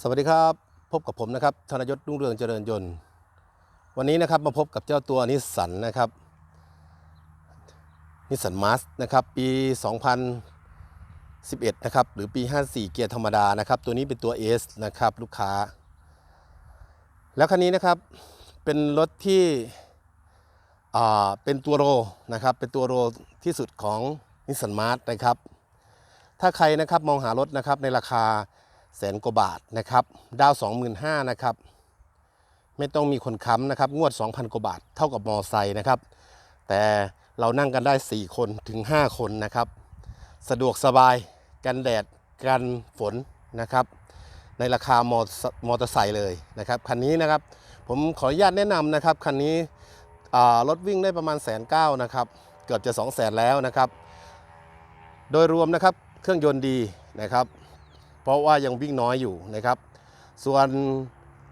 สวัสดีครับพบกับผมนะครับธนยศรุ่งเรืองเจริญยนต์ วันนี้นะครับมาพบกับเจ้าตัวนิสสันนะครับนิสสันมาสนะครับปี 2011 นะครับหรือปี 54 เกียร์ธรรมดานะครับ ตัวนี้เป็นตัว S นะครับลูกค้า แล้วคันนี้นะครับเป็นรถที่เป็นตัวโรนะครับเป็นตัวโรที่สุดของนิสสันมาสนะครับถ้าใครนะครับมองหารถนะครับในราคา แสนกว่าบาทนะครับ ดาว 25,000นะครับ ไม่ต้องมีคนค้ำนะครับ งวด 2,000 กว่าบาท เท่ากับมอไซค์นะครับ แต่เรานั่งกันได้ 4 คนถึง 5 คนนะครับ สะดวกสบาย กันแดด กันฝนนะครับ ในราคามอมอเตอร์ไซค์เลยนะครับ คันนี้นะครับ ผมขออนุญาตแนะนำนะครับ คันนี้รถวิ่งได้ประมาณแสนเก้านะครับ เกือบจะ2 0 0แสนแล้วนะครับ โดยรวมนะครับ เครื่องยนต์ดีนะครับ เพราะว่ายังวิ่งน้อยอยู่นะครับ ส่วน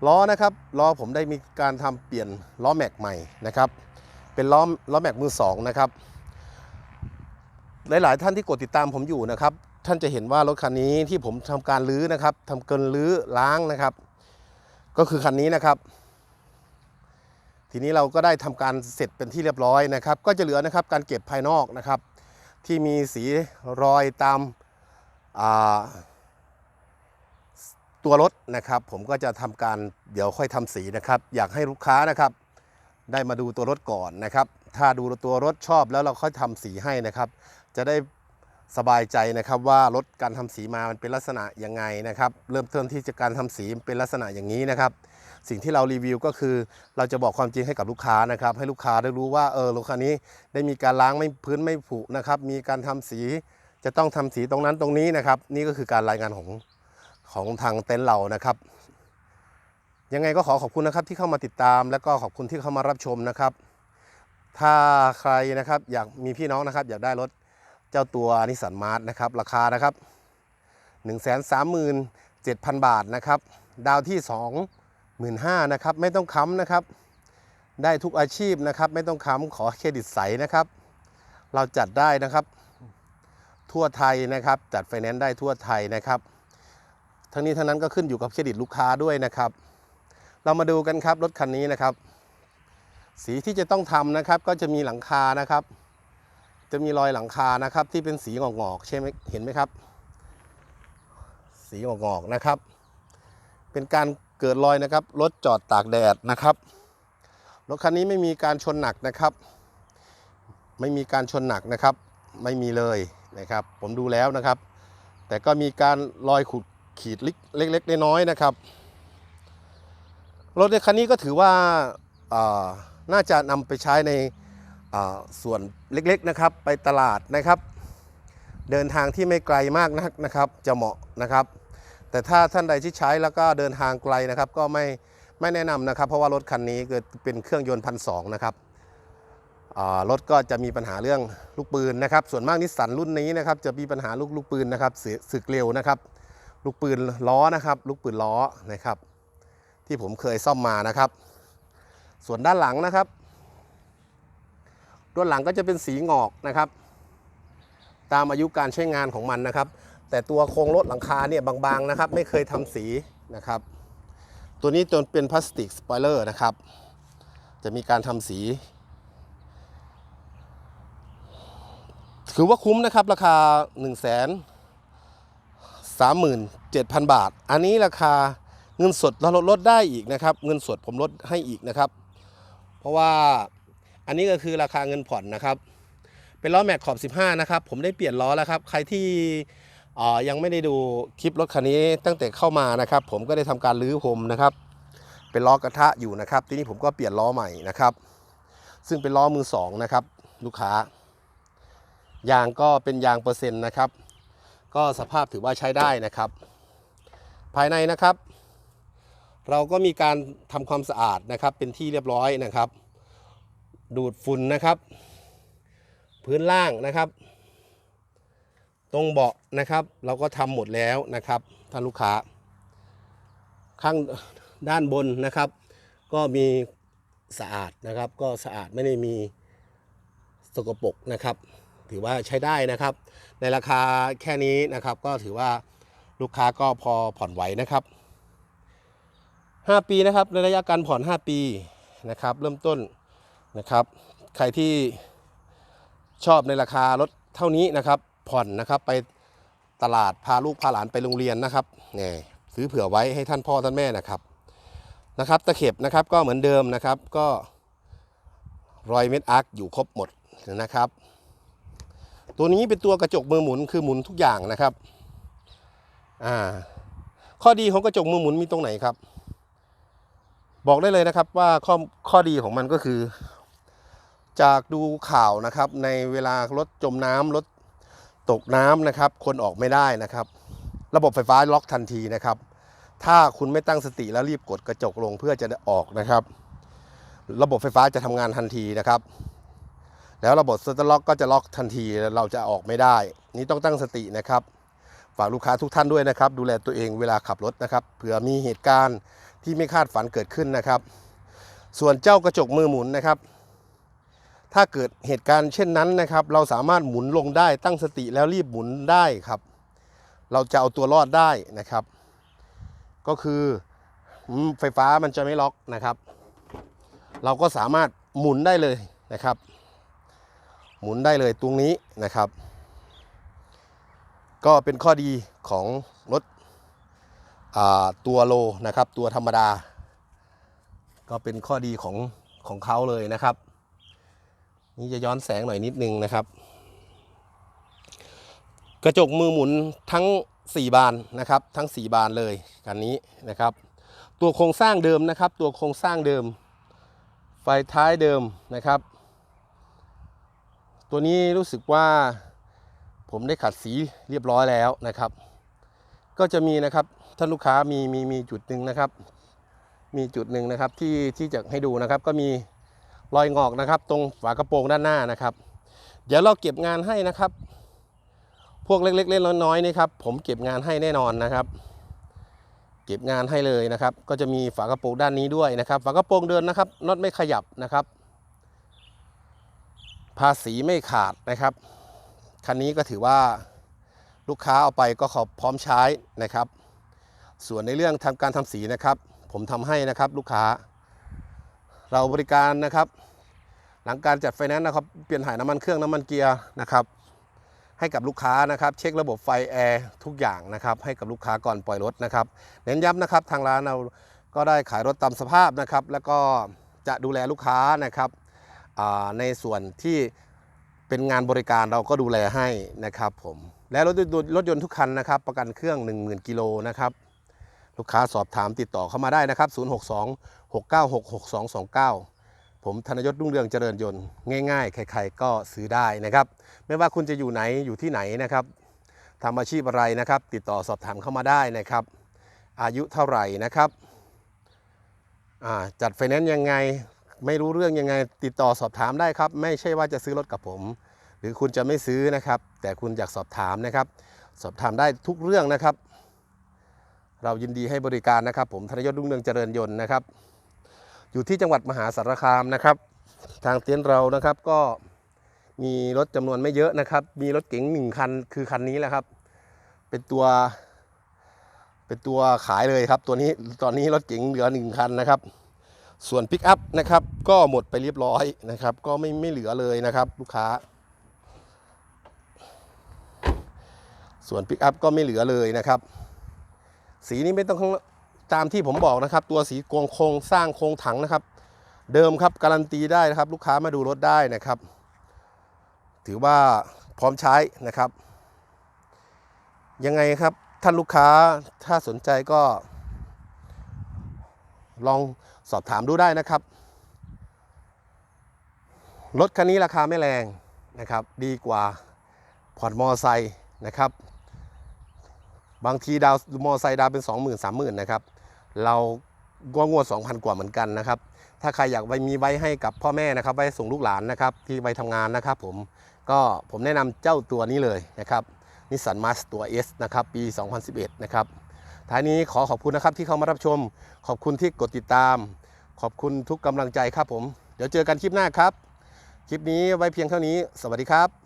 ล้อนะครับล้อผมได้มีการทำเปลี่ยนล้อแม็กใหม่นะครับ เป็นล้อล้อแม็กมือสองนะครับหลายๆท่านที่กดติดตามผมอยู่นะครับ ท่านจะเห็นว่ารถคันนี้ที่ผมทำการรื้อนะครับทำเกินรื้อล้างนะครับ ก็คือคันนี้นะครับ ทีนี้เราก็ได้ทำการเสร็จเป็นที่เรียบร้อยนะครับ ก็จะเหลือนะครับการเก็บภายนอกนะครับ ที่มีสีรอยตามอ่า ตัวรถนะครับ ผมก็จะทำการเดี๋ยวค่อยทำสีนะครับ อยากให้ลูกค้านะครับ ได้มาดูตัวรถก่อนนะครับ ถ้าดูตัวรถชอบแล้วเราค่อยทำสีให้นะครับ จะได้สบายใจนะครับว่ารถการทำสีมามันเป็นลักษณะยังไงนะครับ เริ่มต้นที่จะการทำสีเป็นลักษณะอย่างนี้นะครับ สิ่งที่เรารีวิวก็คือ เราจะบอกความจริงให้กับลูกค้านะครับ ให้ลูกค้าได้รู้ว่าเออรถคันนี้ได้มีการล้างไม่พื้นไม่ผุนะครับ มีการทำสีจะต้องทำสีตรงนั้นตรงนี้นะครับ นี่ก็คือการรายงานของ ของทางเต็นท์เรานะครับ ยังไงก็ขอขอบคุณนะครับที่เข้ามาติดตาม และก็ขอบคุณที่เข้ามารับชมนะครับ ถ้าใครนะครับอยากมีพี่น้องนะครับ อยากได้รถเจ้าตัวนิสสันมาร์ทนะครับ ราคานะครับ 1 3 7 0 0 0 บาทนะครับ ดาวที่ 25,000นะครับ ไม่ต้องค้ำนะครับ ได้ทุกอาชีพนะครับ ไม่ต้องค้ำขอเครดิตใสนะครับ เราจัดได้นะครับ ทั่วไทยนะครับ จัดไฟแนนซ์ได้ทั่วไทยนะครับ ทั้งนี้ทั้งนั้นก็ขึ้นอยู่กับเครดิตลูกค้าด้วยนะครับ เรามาดูกันครับรถคันนี้นะครับ สีที่จะต้องทำนะครับ ก็จะมีหลังคานะครับ จะมีรอยหลังคานะครับ ที่เป็นสีงอกๆใช่ไหมเห็นไหมครับ สีงอกๆนะครับ เป็นการเกิดรอยนะครับรถจอดตากแดดนะครับรถคันนี้ไม่มีการชนหนักนะครับ ไม่มีการชนหนักนะครับ ไม่มีเลยนะครับ ผมดูแล้วนะครับ แต่ก็มีการรอยขูด ขีดเล็กๆน้อยๆนะครับ รถในคันนี้ก็ถือว่าน่าจะนำไปใช้ในส่วนเล็กๆนะครับ ไปตลาดนะครับ เดินทางที่ไม่ไกลมากนักนะครับ จะเหมาะนะครับ แต่ถ้าท่านใดที่ใช้แล้วก็เดินทางไกลนะครับ ก็ไม่ไม่แนะนำนะครับ เพราะว่ารถคันนี้เกิดเป็นเครื่องยนต์พันสองนะครับรถก็จะมีปัญหาเรื่องลูกปืนนะครับ ส่วนมากนิสสันรุ่นนี้นะครับ จะมีปัญหาลูกลูกปืนนะครับเสียสึกเร็วนะครับ ลูกปืนล้อนะครับ ลูกปืนล้อนะครับ ที่ผมเคยซ่อมมานะครับ ส่วนด้านหลังนะครับด้านหลังก็จะเป็นสีงอกนะครับ ตามอายุการใช้งานของมันนะครับ แต่ตัวโครงรถหลังคาเนี่ยบางๆนะครับ ไม่เคยทำสีนะครับ ตัวนี้ตัวเป็นพลาสติกสปอยเลอร์นะครับ จะมีการทำสีถือว่าคุ้มนะครับ ราคา 1 0 0 0 0 0 37,000 บาท อันนี้ราคาเงินสดเราลดลดได้อีกนะครับ เงินสดผมลดให้อีกนะครับ เพราะว่าอันนี้ก็คือราคาเงินผ่อนนะครับ เป็นล้อแม็กขอบ 15 นะครับ ผมได้เปลี่ยนล้อแล้วครับ ใครที่ยังไม่ได้ดูคลิปรถคันนี้ตั้งแต่เข้ามานะครับ ผมก็ได้ทำการรื้อผมนะครับ เป็นล้อกระทะอยู่นะครับ ทีนี้ผมก็เปลี่ยนล้อใหม่นะครับ ซึ่งเป็นล้อมือสองนะครับ ลูกค้ายางก็เป็นยางเปอร์เซ็นต์นะครับ ก็สภาพถือว่าใช้ได้นะครับ ภายในนะครับ เราก็มีการทำความสะอาดนะครับ เป็นที่เรียบร้อยนะครับ ดูดฝุ่นนะครับ พื้นล่างนะครับ ตรงเบาะนะครับ เราก็ทำหมดแล้วนะครับท่านลูกค้า ข้างด้านบนนะครับ ก็มีสะอาดนะครับ ก็สะอาดไม่ได้มีสกปรกนะครับ ถือว่าใช้ได้นะครับ ในราคาแค่นี้นะครับก็ถือว่าลูกค้าก็พอผ่อนไหวนะครับ 5 ปีนะครับในระยะการผ่อน 5 ปีนะครับ เริ่มต้นนะครับ ใครที่ชอบในราคารถเท่านี้นะครับ ผ่อนนะครับไปตลาดพาลูกพาหลานไปโรงเรียนนะครับนี่ซื้อเผื่อไว้ให้ท่านพ่อท่านแม่นะครับนะครับ ตะเข็บนะครับก็เหมือนเดิมนะครับก็รอยเม็ดอาร์คอยู่ครบหมดนะครับ ตัวนี้เป็นตัวกระจกมือหมุนคือหมุนทุกอย่างนะครับอ่าข้อดีของกระจกมือหมุนมีตรงไหนครับ บอกได้เลยนะครับว่าข้อข้อดีของมันก็คือ จากดูข่าวนะครับ ในเวลารถจมน้ำรถตกน้ำนะครับ คนออกไม่ได้นะครับ ระบบไฟฟ้าล็อกทันทีนะครับ ถ้าคุณไม่ตั้งสติแล้วรีบกดกระจกลงเพื่อจะออกนะครับ ระบบไฟฟ้าจะทำงานทันทีนะครับ แล้วระบบสตาร์ล็อกก็จะล็อกทันทีเราจะออกไม่ได้ นี่ต้องตั้งสตินะครับ ฝากลูกค้าทุกท่านด้วยนะครับ ดูแลตัวเองเวลาขับรถนะครับเผื่อมีเหตุการณ์ที่ไม่คาดฝันเกิดขึ้นนะครับ ส่วนเจ้ากระจกมือหมุนนะครับ ถ้าเกิดเหตุการณ์เช่นนั้นนะครับ เราสามารถหมุนลงได้ตั้งสติแล้วรีบหมุนได้ครับ เราจะเอาตัวรอดได้นะครับ ก็คือไฟฟ้ามันจะไม่ล็อกนะครับ เราก็สามารถหมุนได้เลยนะครับ หมุนได้เลยตรงนี้นะครับ ก็เป็นข้อดีของรถตัวโลนะครับ ตัวธรรมดา ก็เป็นข้อดีของของเขาเลยนะครับ นี่จะย้อนแสงหน่อยนิดนึงนะครับ กระจกมือหมุนทั้ง 4 บานนะครับ ทั้ง 4 บานเลยกันนี้นะครับ ตัวโครงสร้างเดิมนะครับ ตัวโครงสร้างเดิม ไฟท้ายเดิมนะครับ ตัวนี้รู้สึกว่าผมได้ขัดสีเรียบร้อยแล้วนะครับ ก็จะมีนะครับท่านลูกค้ามีมีมีจุดหนึ่งนะครับ มีจุดหนึ่งนะครับที่ที่จะให้ดูนะครับ ก็มีรอยงอกนะครับ ตรงฝากระโปรงด้านหน้านะครับ เดี๋ยวเราเก็บงานให้นะครับ พวกเล็กๆเล็กๆน้อยๆนี่ครับผมเก็บงานให้แน่นอนนะครับ เก็บงานให้เลยนะครับ ก็จะมีฝากระโปรงด้านนี้ด้วยนะครับ ฝากระโปรงเดินนะครับน็อตไม่ขยับนะครับ ภาษีไม่ขาดนะครับ คันนี้ก็ถือว่าลูกค้าเอาไปก็ขอพร้อมใช้นะครับ ส่วนในเรื่องทำการทำสีนะครับ ผมทำให้นะครับลูกค้า เราบริการนะครับ หลังการจัดไฟแนนซ์นะครับ เปลี่ยนถ่ายน้ำมันเครื่องน้ำมันเกียร์นะครับ ให้กับลูกค้านะครับ เช็คระบบไฟแอร์ทุกอย่างนะครับ ให้กับลูกค้าก่อนปล่อยรถนะครับ เน้นย้ำนะครับทางร้านเราก็ได้ขายรถตามสภาพนะครับ แล้วก็จะดูแลลูกค้านะครับ ในส่วนที่เป็นงานบริการเราก็ดูแลให้นะครับผมและรถรถยนต์ทุกคันนะครับ ประกันเครื่อง 10,000กิโลนะครับลูกค้าสอบถามติดต่อเข้ามาได้นะครับ 062 696 6229ผมธนยศรุ่งเรืองเจริญยนต์ง่ายๆ ใครๆ ก็ซื้อได้นะครับ ไม่ว่าคุณจะอยู่ไหนอยู่ที่ไหนนะครับทำอาชีพอะไรนะครับ ติดต่อสอบถามเข้ามาได้นะครับ อายุเท่าไหร่นะครับจัดไฟแนนซ์ยังไง ไม่รู้เรื่องยังไงติดต่อสอบถามได้ครับ ไม่ใช่ว่าจะซื้อรถกับผม หรือคุณจะไม่ซื้อนะครับ แต่คุณอยากสอบถามนะครับ สอบถามได้ทุกเรื่องนะครับ เรายินดีให้บริการนะครับ ผมธนยศรุ่งเรืองเจริญยนต์นะครับ อยู่ที่จังหวัดมหาสารคามนะครับ ทางเต็นท์เรานะครับก็มีรถจำนวนไม่เยอะนะครับ มีรถเก๋งหนึ่งคันคือคันนี้แหละครับ เป็นตัวเป็นตัวขายเลยครับ ตัวนี้ตอนนี้รถเก๋งเหลือหนึ่งคันนะครับ ส่วนปิกอัพนะครับก็หมดไปเรียบร้อยนะครับ ก็ไม่ไม่เหลือเลยนะครับ ลูกค้า ส่วนปิกอัพก็ไม่เหลือเลยนะครับ สีนี้ไม่ต้องตามที่ผมบอกนะครับ ตัวสีโครงโครงสร้างโครงถังนะครับ เดิมครับการันตีได้นะครับ ลูกค้ามาดูรถได้นะครับ ถือว่าพร้อมใช้นะครับ ยังไงครับท่านลูกค้าถ้าสนใจก็ลอง สอบถามดูได้นะครับ รถคันนี้ราคาไม่แรงนะครับ ดีกว่าผ่อนมอไซค์นะครับ บางทีดาวมอไซค์ดาวเป็น 20,000 30,000นะครับ เราก็งวด 2,000 กว่าเหมือนกันนะครับ ถ้าใครอยากไปมีไว้ให้กับพ่อแม่นะครับไว้ส่งลูกหลานนะครับ ที่ไปทำงานนะครับผมก็ผมแนะนำเจ้าตัวนี้เลยนะครับนิสสันมาสตัว S นะครับ ปี 2011 นะครับ ท้ายนี้ขอขอบคุณนะครับที่เข้ามารับชม ขอบคุณที่กดติดตาม ขอบคุณทุกกำลังใจครับผม เดี๋ยวเจอกันคลิปหน้าครับ คลิปนี้ไว้เพียงเท่านี้ สวัสดีครับ